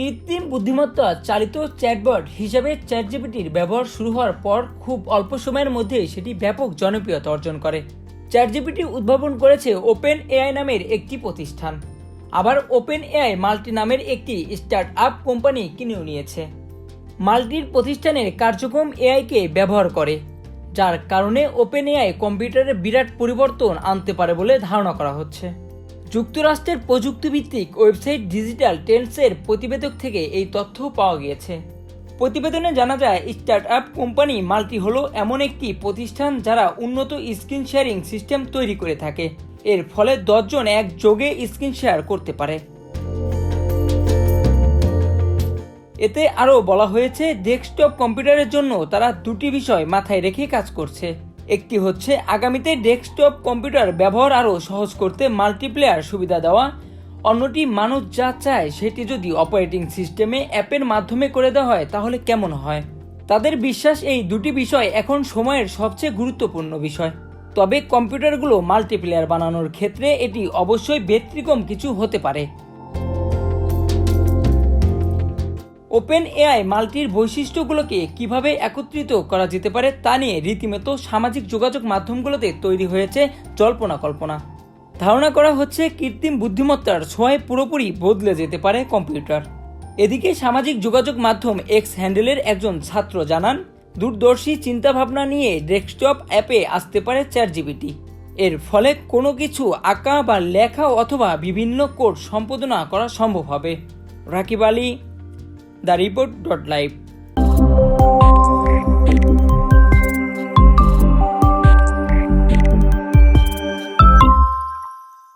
কৃত্রিম বুদ্ধিমত্তা চালিত চ্যাটবট হিসাবে চ্যাটজিপিটির ব্যবহার শুরু হওয়ার পর খুব অল্প সময়ের মধ্যে সেটি ব্যাপক জনপ্রিয়তা অর্জন করে। চ্যাটজিপিটি উদ্ভাবন করেছে ওপেন এআই নামের একটি প্রতিষ্ঠান। আবার ওপেন এআই মাল্টি নামের একটি স্টার্ট আপ কোম্পানি কিনেও নিয়েছে। মাল্টির প্রতিষ্ঠানের কার্যক্রম এআইকে ব্যবহার করে, যার কারণে ওপেন এআই কম্পিউটারে বিরাট পরিবর্তন আনতে পারে বলে ধারণা করা হচ্ছে। যুক্তরাষ্ট্রের প্রযুক্তিভিত্তিক ওয়েবসাইট ডিজিটাল টেন্সের প্রতিবেদক থেকে এই তথ্য পাওয়া গিয়েছে। প্রতিবেদনে জানা যায় স্টার্ট আপ কোম্পানি মাল্টি হলো এমন একটি প্রতিষ্ঠান যারা উন্নত স্ক্রিন শেয়ারিং সিস্টেম তৈরি করে থাকে। এর ফলে দশজন এক যোগে স্ক্রিন শেয়ার করতে পারে। এতে আরও বলা হয়েছে, ডেস্কটপ কম্পিউটারের জন্য তারা দুটি বিষয় মাথায় রেখে কাজ করছে। একটি হচ্ছে, আগামীতে ডেস্কটপ কম্পিউটার ব্যবহার আরও সহজ করতে মাল্টিপ্লেয়ার সুবিধা দেওয়া। অন্যটি মানুষ যা চায়, সেটি যদি অপারেটিং সিস্টেমে, অ্যাপের মাধ্যমে করে দেওয়া হয়, তাহলে কেমন হয়? তাদের বিশ্বাস এই দুটি বিষয় এখন সময়ের সবচেয়ে গুরুত্বপূর্ণ বিষয়। তবে কম্পিউটারগুলো মাল্টিপ্লেয়ার বানানোর ক্ষেত্রে এটি অবশ্যই ব্যতিক্রম কিছু হতে পারে। ওপেন এআই মাল্টির বৈশিষ্ট্যগুলোকে কীভাবে একত্রিত করা যেতে পারে তা নিয়ে রীতিমতো সামাজিক যোগাযোগ মাধ্যমগুলোতে তৈরি হয়েছে জল্পনা কল্পনা। ধারণা করা হচ্ছে কৃত্রিম বুদ্ধিমত্তার ছোঁয়ায় পুরোপুরি বদলে যেতে পারে কম্পিউটার। এদিকে সামাজিক যোগাযোগ মাধ্যম এক্স হ্যান্ডেলের একজন ছাত্র জানান, দূরদর্শী চিন্তাভাবনা নিয়ে ডেস্কটপ অ্যাপে আসতে পারে চ্যাট জিবিটি এর ফলে কোনো কিছু আঁকা বা লেখা অথবা বিভিন্ন কোড সম্পাদনা করা সম্ভব হবে। রাকিব আলী thereport.live